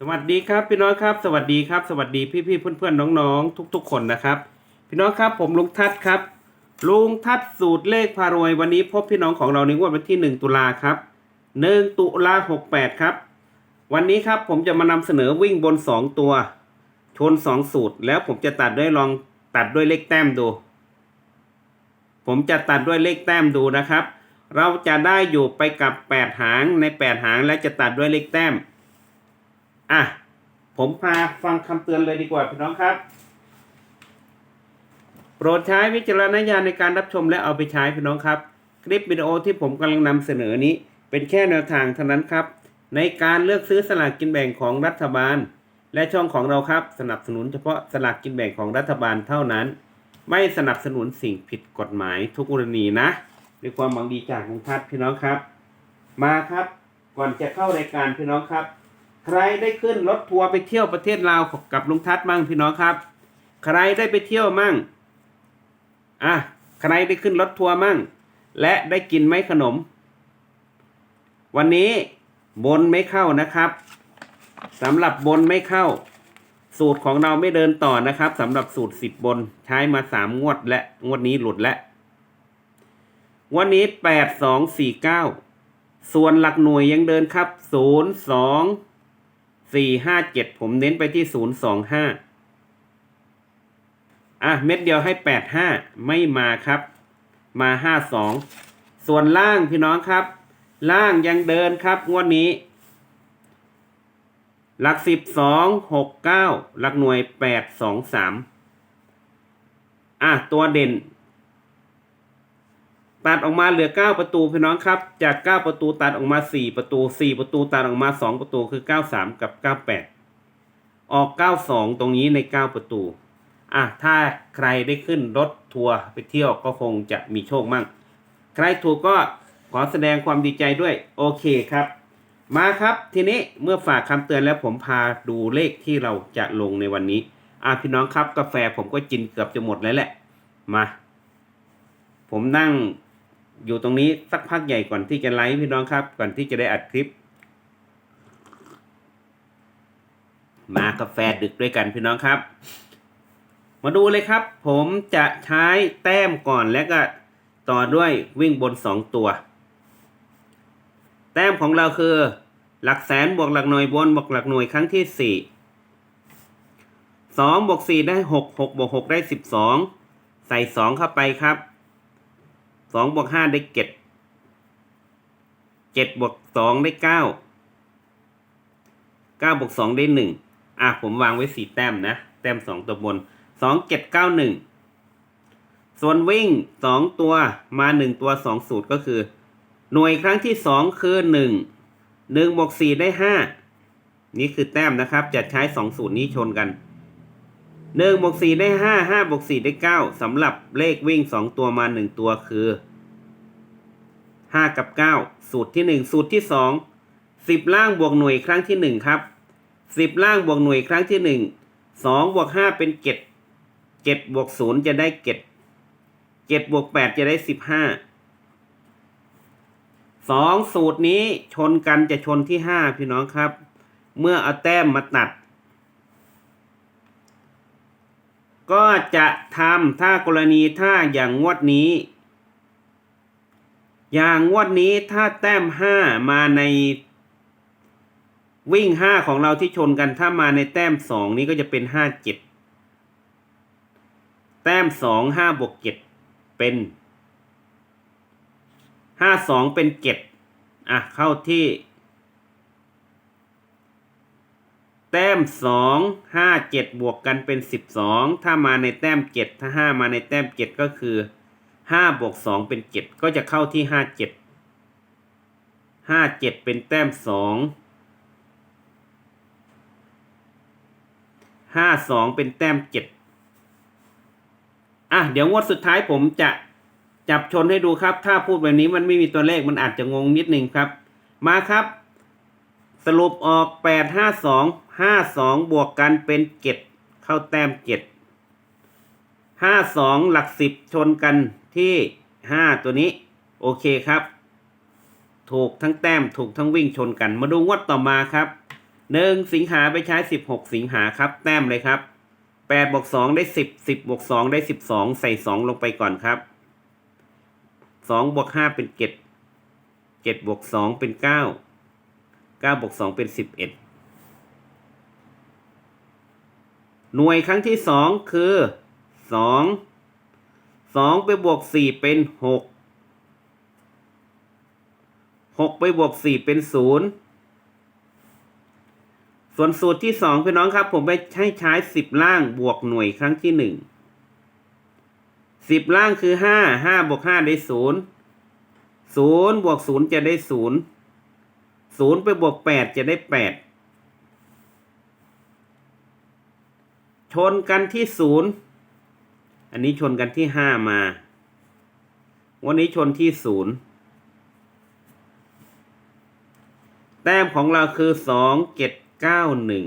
สวัสดีครับพี่น้องครับ สวัสดีครับ สวัสดีพี่พี่เพื่อนๆน้องๆ ทุก ๆ คนนะครับ พี่น้องครับผมลุงทัศครับ ลุงทัศสูตรเลขพารวยวันนี้พบพี่น้องของเราในงวดวันที่หนึ่งตุลาครับหนึ่งตุลาหกแปดครับ วันนี้ครับผมจะมานำเสนอวิ่งบนสองตัว ชนสองสูตร แล้วผมจะตัดด้วยลองตัดด้วยเลขแต้มดู ผมจะตัดด้วยเลขแต้มดูนะครับ เราจะได้อยู่ไปกับแปดหางในแปดหางและจะตัดด้วยเลขแต้ม อะ ผมพาฟังคำเตือนเลยดีกว่าพี่น้องครับ โปรดใช้วิจารณญาณในการรับชมและเอาไปใช้พี่น้องครับ คลิปวิดีโอที่ผมกำลังนำเสนอนี้ เป็นแค่แนวทางเท่านั้นครับ ในการเลือกซื้อสลากกินแบ่งของรัฐบาล และช่องของเราครับ สนับสนุนเฉพาะสลากกินแบ่งของรัฐบาลเท่านั้น ไม่สนับสนุนสิ่งผิดกฎหมายทุกกรณีนะด้วยความหวังดีจากลุงทัศน์พี่น้องครับ มาครับก่อนจะเข้ารายการพี่น้องครับ ใครได้ขึ้นรถทัวร์ไปเที่ยวประเทศลาวกับลุงทัศน์มั่งพี่น้องครับ ใครได้ไปเที่ยวมั่งอะใครได้ขึ้นรถทัวร์มั่ง และได้กินไหมขนม วันนี้บนไม่เข้านะครับสำหรับบนไม่เข้า สูตรของเราไม่เดินต่อนะครับสำหรับสูตรสิบบนใช้มาสามงวดและงวดนี้หลุดแล้ววันนี้แปดสองสี่เก้าส่วนหลักหน่วยยังเดินครับศูนย์สอง สี่ห้าเจ็ดผมเน้นไปที่ศูนย์สองห้าอะเม็ดเดียวให้แปดห้าไม่มาครับ มาห้าสองส่วนล่างพี่น้องครับ ล่างยังเดินครับงวดนี้ หลักสิบสองหกเก้าหลักหน่วยแปดสองสามอะตัวเด่น ตัดออกมาเหลือเก้าประตูพี่น้องครับ จากเก้าประตูตัดออกมาสี่ประตูสี่ประตูตัดออกมาสองประตูคือเก้าสามกับเก้าแปดออกเก้าสองตรงนี้ในเก้าประตู อะ ถ้าใครได้ขึ้นรถทัวร์ไปเที่ยวก็คงจะมีโชคมั่ง ใครถูกก็ขอแสดงความดีใจด้วย โอเคครับ มาครับทีนี้เมื่อฝากคำเตือนแล้วผมพาดูเลขที่เราจะลงในวันนี้ อะพี่น้องครับกาแฟผมก็กินเกือบจะหมดแล้วแหละ มา ผมนั่ง อยู่ตรงนี้สักพักใหญ่ก่อนที่จะไลฟ์พี่น้องครับ ก่อนที่จะได้อัดคลิป มากาแฟดึกด้วยกันพี่น้องครับ มาดูเลยครับ ผมจะใช้แต้มก่อนแล้วก็ต่อด้วยวิ่งบนสองตัว แต้มของเราคือ หลักแสนบวกหลักหน่วยบนบวกหลักหน่วยครั้งที่สี่สองบวกสี่ได้หกหกบวกหกได้สิบสองใส่สองเข้าไปครับ สองบวกห้าได้เจ็ดเจ็ดบวกสองได้เก้าเก้าบวกสองได้หนึ่งอะผมวางไว้สี่แต้มนะ แต้มสองตัวบนสองเจ็ดเก้าหนึ่งส่วนวิ่งสองตัวมาหนึ่งตัวสองสูตรก็คือ หน่วยครั้งที่สองคือหนึ่งหนึ่งบวกสี่ได้ห้านี่คือแต้มนะครับ จะใช้สองสูตรนี้ชนกันหนึ่งบวกสี่ได้ห้าห้าบวกสี่ได้เก้าสำหรับเลขวิ่งสองตัวมาหนึ่งตัวคือ ห้ากับเก้าสูตรที่หนึ่งสูตรที่สองสิบล่างบวกหน่วยครั้งที่หนึ่งครับสิบล่างบวกหน่วยครั้งที่หนึ่งสองบวกห้าเป็นเจ็ดเจ็ดบวกศูนย์จะได้เจ็ดเจ็ดบวกแปดจะได้สิบห้าสองสูตรนี้ชนกันจะชนที่ห้าพี่น้องครับ เมื่อเอาแต้มมาตัด ก็จะทำถ้ากรณีถ้าอย่างงวดนี้ อย่างงวดนี้ถ้าแต้มห้ามาใน วิ่งห้าของเราที่ชนกันถ้ามาในแต้มสองนี้ก็จะเป็นห้าเจ็ดแต้มสองห้าบวกเจ็ดเป็นห้าสองเป็นเจ็ดอะ เข้าที่ แต้มสองห้าเจ็ดบวกกันเป็นสิบสองถ้ามาในแต้มเจ็ดถ้าห้ามาในแต้มเจ็ดก็คือ ห้าบวกสองเป็นเจ็ดก็จะเข้าที่ห้าเจ็ดห้าเจ็ดเป็นแต้มสองห้าสองเป็นแต้มเจ็ดอะเดี๋ยวงวดสุดท้ายผมจะจับชนให้ดูครับ ถ้าพูดแบบนี้มันไม่มีตัวเลขมันอาจจะงงนิดนึงครับ มาครับ สรุปออกแปดห้าสองห้าสองบวกกันเป็นเจ็ดเข้าแต้มเจ็ดห้าสองหลักสิบชนกัน ที่ห้าตัวนี้ โอเคครับ ถูกทั้งแต้มถูกทั้งวิ่งชนกัน มาดูงวดต่อมาครับหนึ่งสิงหาไปใช้สิบหกสิงหาครับ แต้มเลยครับแปดบวกสองได้สิบสิบบวกสองได้สิบสองใส่สองลงไปก่อนครับสองบวกห้าเป็นเจ็ดเจ็ดบวกสองเป็นเก้าเก้าบวกสองเป็นสิบเอ็ดหน่วยครั้งที่สองคือสอง สองไปบวกสี่เป็นหกหกไปบวกสี่เป็นศูนย์ส่วนสูตรที่สองพี่น้องครับ ผมไปให้ใช้สิบล่างบวกหน่วยครั้งที่หนึ่งสิบล่างคือห้าห้าบวกห้าได้ศูนย์ศูนย์บวกศูนย์จะได้ศูนย์ศูนย์ไปบวกแปดจะได้แปดชนกันที่ศูนย์ อันนี้ชนกันที่ห้ามา วันนี้ชนที่ศูนย์แต้มของเราคือสองเจ็ดเก้าหนึ่ง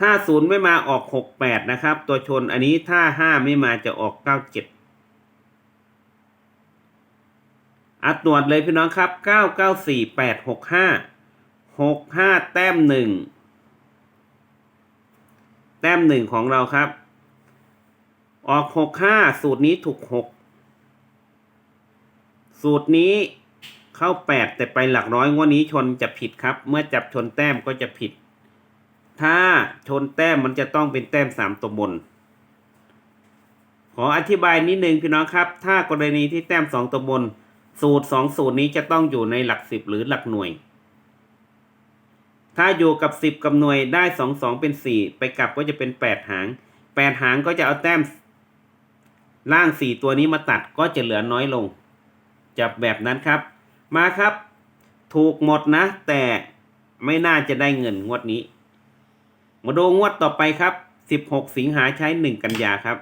ถ้าศูนย์ไม่มาออกหกแปดนะครับ ตัวชนอันนี้ถ้าห้าไม่มาจะออกเก้าเจ็ดอัดตรวจเลยพี่น้องครับเก้าเก้าสี่แปดหกห้าหกห้าแต้มหนึ่ง แต้มหนึ่งของเราครับ ออกหกห้าสูตรนี้ถูกหกสูตรนี้เข้าแปดแต่ไปหลักร้อยงวดนี้ชนจะผิดครับ เมื่อจับชนแต้มก็จะผิด ถ้าชนแต้มมันจะต้องเป็นแต้มสามตัวบน ขออธิบายนิดนึงพี่น้องครับ ถ้ากรณีที่แต้มสองตัวบน สูตรสองสูตรนี้จะต้องอยู่ในหลักสิบหรือหลักหน่วย ถ้าอยู่กับสิบกับหน่วยได้สองสองเป็นสี่ไปกลับก็จะเป็นแปดหางแปดหางก็จะเอาแต้ม ล่างสี่ตัวนี้มาตัดก็จะเหลือน้อยลง จับแบบนั้นครับ มาครับ ถูกหมดนะ แต่ไม่น่าจะได้เงินงวดนี้ มาดูงวดต่อไปครับ 16 สิงหาใช้ 1 กันยาครับ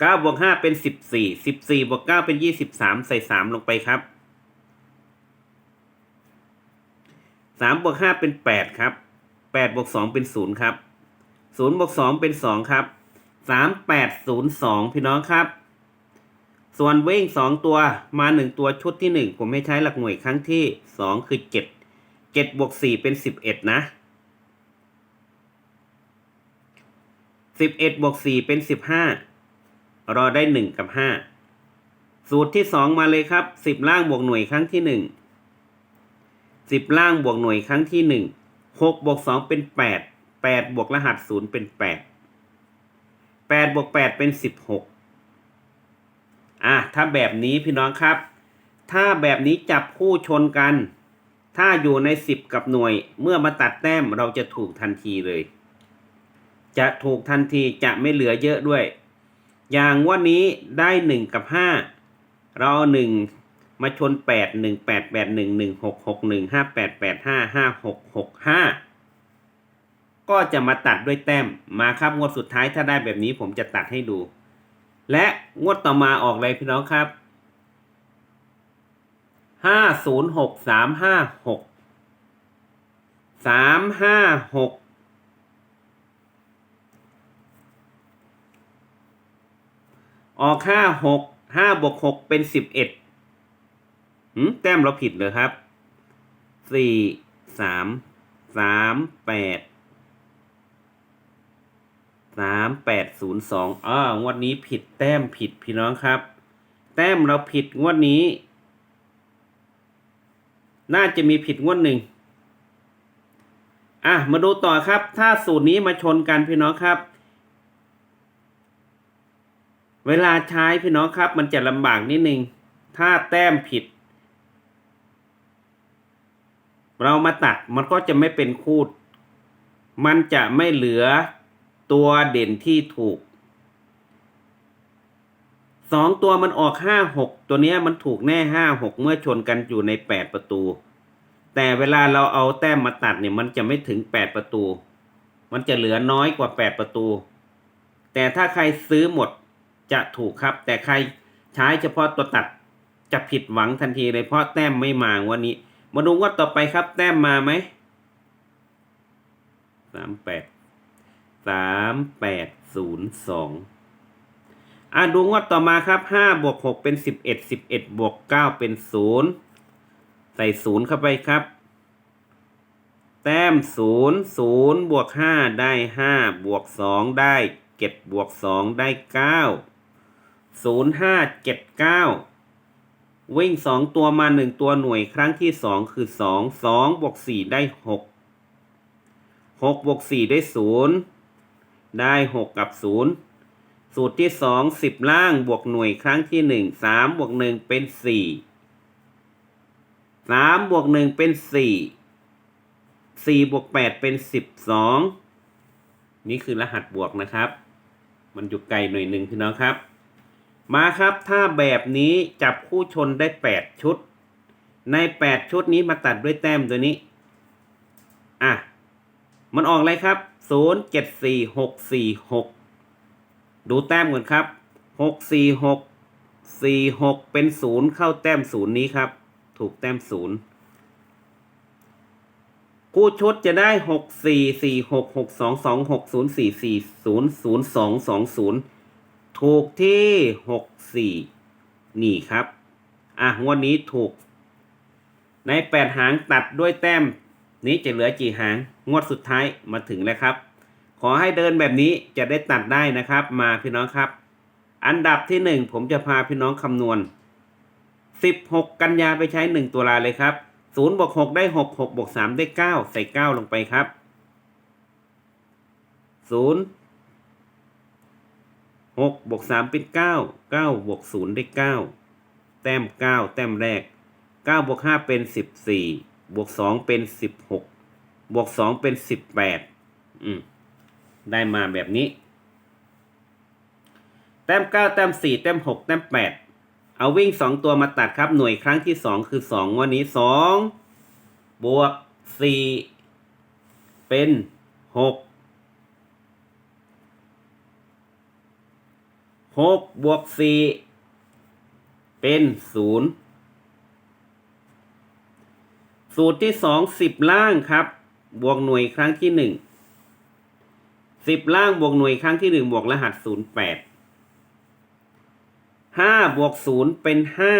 9บวก5เป็น 14 14บวก9เป็น 23 ใส่ 3 ลงไปครับ 3บวก5เป็น8ครับ8บวก2เป็น0ครับ0บวก2เป็น2ครับ3802พี่น้องครับ ส่วนเวิ่งสองตัวมาหนึ่งตัวชุดที่หนึ่งผมให้ใช้หลักหน่วยครั้งที่สองคือเจ็ดเจ็ดบวกสี่เป็นสิบเอ็ดนะสิบเอ็ดบวกสี่เป็นสิบห้ารอได้หนึ่งกับห้าสูตรที่สองมาเลยครับสิบล่างบวกหน่วยครั้งที่หนึ่ง สิบล่างบวกหน่วยครั้งที่หนึ่งหกบวกสองเป็นแปดแปดบวกรหัสศูนย์เป็นแปดแปดบวกแปดเป็นสิบหกอะถ้าแบบนี้พี่น้องครับ ถ้าแบบนี้จับคู่ชนกัน ถ้าอยู่ในสิบกับหน่วย เมื่อมาตัดแต้มเราจะถูกทันทีเลย จะถูกทันทีจะไม่เหลือเยอะด้วย อย่างวันนี้ได้หนึ่งกับห้าเราหนึ่ง มาชนแปดหนึ่งแปดแปดหนึ่งหนึ่งหกหกหนึ่งห้าแปดแปดห้าห้าหกหกห้าก็จะมาตัดด้วยแต้มมาครับงวดสุดท้ายถ้าได้แบบนี้ผมจะตัดให้ดู และงวดต่อมาออกเลยพี่น้องครับห้าศูนย์หกสามห้าหกสามห้าหกออกห้าหกห้าบวกหกเป็นสิบเอ็ด หืมแต้มเราผิดเลยครับสี่สามสามแปดสามแปดศูนย์สองอ่างวดนี้ผิดแต้มผิดพี่น้องครับ แต้มเราผิดงวดนี้ น่าจะมีผิดงวดหนึ่งอะมาดูต่อครับ ถ้าสูตรนี้มาชนกันพี่น้องครับ เวลาใช้พี่น้องครับ มันจะลำบากนิดนึง ถ้าแต้มผิด เรามาตัดมันก็จะไม่เป็นคูด มันจะไม่เหลือตัวเด่นที่ถูกสองตัวมันออกห้าหกตัวเนี้ยมันถูกแน่ห้าหกเมื่อชนกันอยู่ในแปดประตู แต่เวลาเราเอาแต้มมาตัดเนี่ยมันจะไม่ถึงแปดประตู มันจะเหลือน้อยกว่าแปดประตู แต่ถ้าใครซื้อหมดจะถูกครับ แต่ใครใช้เฉพาะตัวตัดจะผิดหวังทันทีเลยเพราะแต้มไม่มาวันนี้ มาดูว่าต่อไปครับ แต้มมาไหมสามแปดสามแปดศูนย์สองอะดูงวดต่อมาครับห้าบวกหกเป็นสิบเอ็ดสิบเอ็ดบวกเก้าเป็นศูนย์ใส่ศูนย์เข้าไปครับ แต้มศูนย์ศูนย์บวกห้าได้ห้าบวกสองได้เจ็ดบวกสองได้เก้าศูนย์ห้าเจ็ดเก้า วิ่งสองตัวมาหนึ่งตัวหน่วยครั้งที่สองคือสองสองบวกสี่ได้หกหกบวกสี่ได้ศูนย์ได้หกกับศูนย์สูตรที่สองสิบล่างบวกหน่วยครั้งที่หนึ่งสามบวกหนึ่งเป็นสี่สามบวกหนึ่งเป็นสี่สี่บวกแปดเป็นสิบสองนี่คือรหัสบวกนะครับ มันอยู่ไกลหน่อยหนึ่งพี่น้องครับ มาครับถ้าแบบนี้จับคู่ชนได้ 8 ชุด ใน 8 ชุดนี้มาตัดด้วยแต้มตัวนี้ อะ มันออกอะไรครับ 0 7 4 6 4 6 ดูแต้มก่อนครับ 6 4 6 4 6 เป็น 0 เข้าแต้ม 0 นี้ครับ ถูกแต้ม 0 คู่ชุดจะได้ 6 4 4 6 6 2 2 6 0 4 4 0 0 2 2 0 ถูกที่หกสี่นี่ครับ อะงวดนี้ถูก ในแปดหางตัดด้วยแต้ม นี้จะเหลือกี่หาง งวดสุดท้ายมาถึงแล้วครับ ขอให้เดินแบบนี้จะได้ตัดได้นะครับ มาพี่น้องครับ อันดับที่หนึ่งผมจะพาพี่น้องคำนวณสิบหกกันยาไปใช้หนึ่งตัวลาเลยครับศูนย์บวกหกได้หกหกบวกสามได้เก้าใส่เก้าลงไปครับศูนย์ 6บวก3เป็น 9 9บวก0ได้ 9 แต้ม 9 แต้มแรก 9บวก5เป็น 14 บวก 2 เป็น 16 บวก 2 เป็น 18 อืม ได้มาแบบนี้ แต้ม 9 แต้ม 4 แต้ม 6 แต้ม 8 เอาวิ่ง 2 ตัวมาตัดครับหน่วยครั้งที่ 2 คือ 2 วันนี้ 2 บวก 4 เป็น 6 หกบวกสี่เป็นศูนย์สูตรที่สองสิบล่างครับ บวกหน่วยครั้งที่หนึ่งสิบล่างบวกหน่วยครั้งที่หนึ่งบวกรหัสศูนย์แปดห้าบวกศูนย์เป็นห้า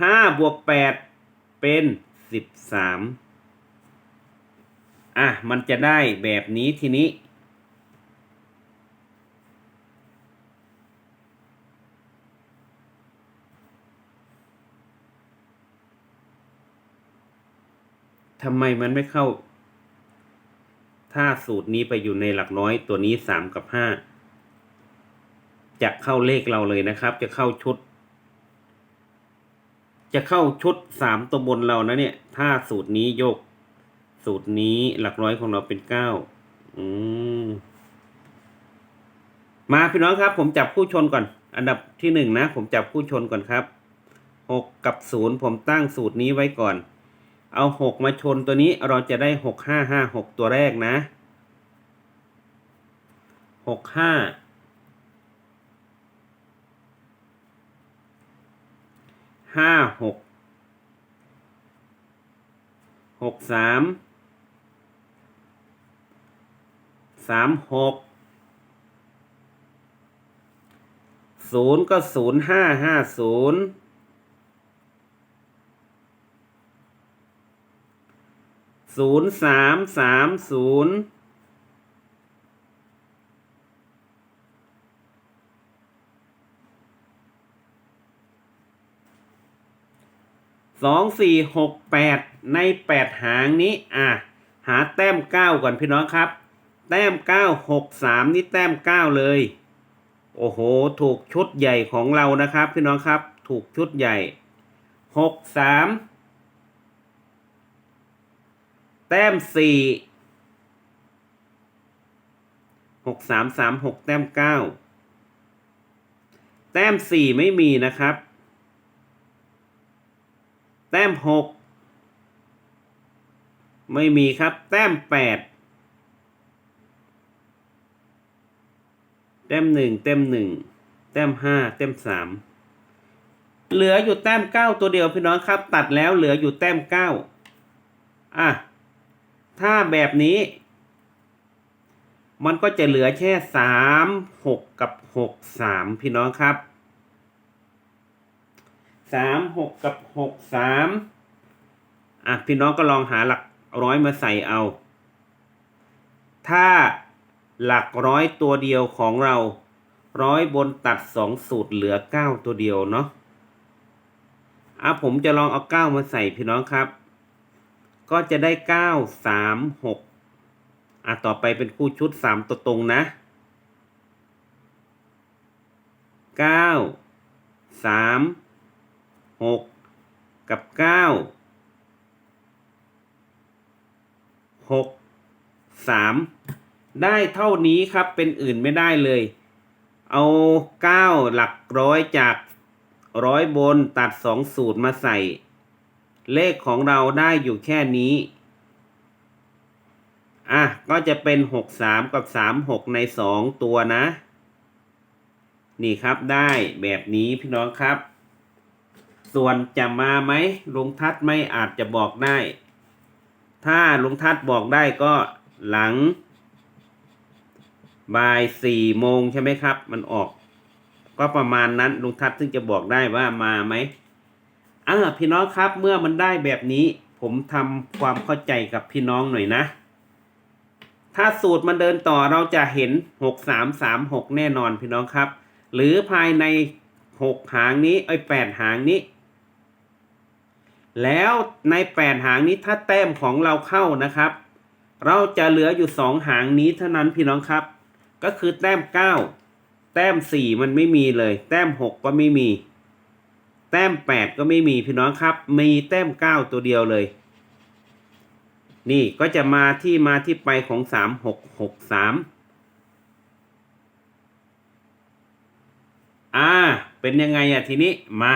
ห้าบวกแปดเป็นสิบสามอะ มันจะได้แบบนี้ทีนี้ ทำไมมันไม่เข้า ถ้าสูตรนี้ไปอยู่ในหลักร้อยตัวนี้สามกับห้าจะเข้าเลขเราเลยนะครับ จะเข้าชุด จะเข้าชุดสามตัวบนเรานะเนี่ย ถ้าสูตรนี้โยก สูตรนี้หลักร้อยของเราเป็นเก้าอืมมาพี่น้องครับ ผมจับคู่ชนก่อน อันดับที่หนึ่งนะ ผมจับคู่ชนก่อนครับหกกับศูนย์ผมตั้งสูตรนี้ไว้ก่อน เอา 6 มาชนตัวนี้เราจะได้ 6 5 5 6 ตัวแรกนะ 6 5 5 6 6 3 3 6หกศูนย์ก็ศูนย์ห้าห้าศูนย์ ศูนย์สามสามศูนย์สองสี่หกแปดในแปดหางนี้ อะ หาแต้มเก้าก่อนพี่น้องครับ แต้มเก้าหกสามนี่แต้มเก้าเลย โอ้โห ถูกชุดใหญ่ของเรานะครับ พี่น้องครับ ถูกชุดใหญ่หกสาม แต้มสี่หกสามสามหกแต้มเก้าแต้มสี่ไม่มีนะครับ แต้มหกไม่มีครับ แต้มแปดแต้มหนึ่งแต้มหนึ่งแต้มห้าแต้มสามเหลืออยู่แต้มเก้าตัวเดียวพี่น้องครับ ตัดแล้วเหลืออยู่แต้มเก้าอะ ถ้าแบบนี้ มันก็จะเหลือแค่สามหกกับหกสามพี่น้องครับสามหกกับหกสามอะพี่น้องก็ลองหาหลักร้อยมาใส่เอา ถ้าหลักร้อยตัวเดียวของเราร้อยบนตัดสองสูตรเหลือเก้าตัวเดียวเนาะอะผมจะลองเอาเก้ามาใส่พี่น้องครับ ก็จะได้เก้าสามหกอะต่อไปเป็นคู่ชุดสามตัวตรงนะเก้าสามหกกับเก้าหกสามได้เท่านี้ครับเป็นอื่นไม่ได้เลย เอาเก้าหลักร้อยจากร้อยบนตัดสองสูตรมาใส่ เลขของเราได้อยู่แค่นี้ อะ ก็จะเป็นหกสามกับสามหกในสองตัวนะ นี่ครับได้แบบนี้พี่น้องครับ ส่วนจะมาไหมลุงทัศน์ไม่อาจจะบอกได้ ถ้าลุงทัศน์บอกได้ก็หลังบ่ายสี่โมงใช่ไหมครับ มันออก ก็ประมาณนั้นลุงทัศน์ถึงจะบอกได้ว่ามาไหม อ่าพี่น้องครับเมื่อมันได้แบบนี้ ผมทำความเข้าใจกับพี่น้องหน่อยนะ ถ้าสูตรมันเดินต่อเราจะเห็นหกสามสามหกแน่นอนพี่น้องครับ หรือภายในหกหางนี้ไอ้แปดหางนี้ แล้วในแปดหางนี้ถ้าแต้มของเราเข้านะครับ เราจะเหลืออยู่สองหางนี้เท่านั้นพี่น้องครับ ก็คือแต้มเก้าแต้มสี่มันไม่มีเลย แต้มหกก็ไม่มี แต้มแปดก็ไม่มีพี่น้องครับ มีแต้มเก้าตัวเดียวเลย นี่ก็จะมาที่มาที่ไปของสามหกหกสามอ่า เป็นยังไงอะทีนี้มา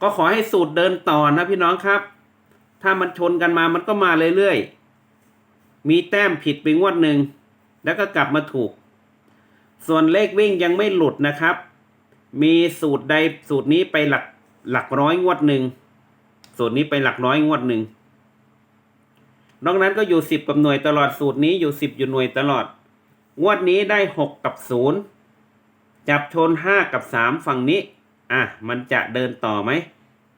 ก็ขอให้สูตรเดินต่อนะพี่น้องครับ ถ้ามันชนกันมามันก็มาเรื่อยๆ มีแต้มผิดไปงวดหนึ่ง แล้วก็กลับมาถูก ส่วนเลขวิ่งยังไม่หลุดนะครับ มีสูตรใดสูตรนี้ไปหลักหลักร้อยงวดหนึ่งสูตรนี้ไปหลักร้อยงวดหนึ่งนอกนั้นก็อยู่สิบกับหน่วยตลอดสูตรนี้อยู่สิบอยู่หน่วยตลอด งวดนี้ได้หกกับศูนย์จับชนห้ากับสามฝั่งนี้ อะ มันจะเดินต่อไหม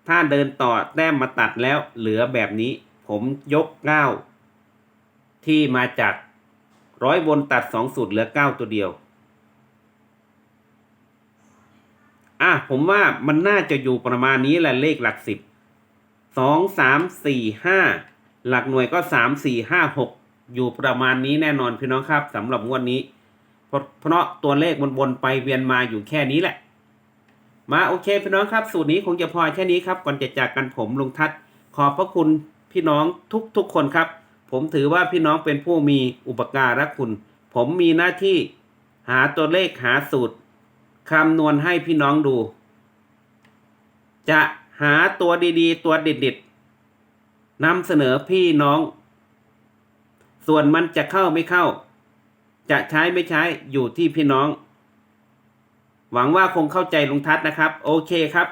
ถ้าเดินต่อแต้มมาตัดแล้วเหลือแบบนี้ ผมยกเก้าที่มาจากร้อยบนตัดสองสูตรเหลือเก้าตัวเดียว อะผมว่ามันน่าจะอยู่ประมาณนี้แหละเลขหลักสิบสองสามสี่ห้าหลักหน่วยก็สามสี่ห้าหกอยู่ประมาณนี้แน่นอนพี่น้องครับสำหรับงวดนี้ เพราะเพราะตัวเลขมันวนไปเวียนมาอยู่แค่นี้แหละ มาโอเคพี่น้องครับ สูตรนี้คงจะพอแค่นี้ครับก่อนจะจากกันผมลุงทัศน์ขอบพระคุณพี่น้องทุกทุกๆคนครับ ผมถือว่าพี่น้องเป็นผู้มีอุปการะคุณ ผมมีหน้าที่หาตัวเลขหาสูตร คำนวณให้พี่น้องดู จะหาตัวดีๆ ตัวเด็ดๆนำเสนอพี่น้อง ส่วนมันจะเข้าไม่เข้า จะใช้ไม่ใช้อยู่ที่พี่น้อง หวังว่าคงเข้าใจลุงทัศนะครับ โอเคครับ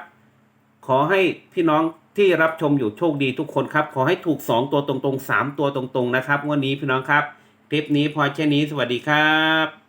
ขอให้พี่น้องที่รับชมอยู่โชคดีทุกคนครับ ขอให้ถูก 2 ตัวตรงๆ 3 ตัวตรงๆ นะครับ วันนี้พี่น้องครับ คลิปนี้พอแค่นี้สวัสดีครับ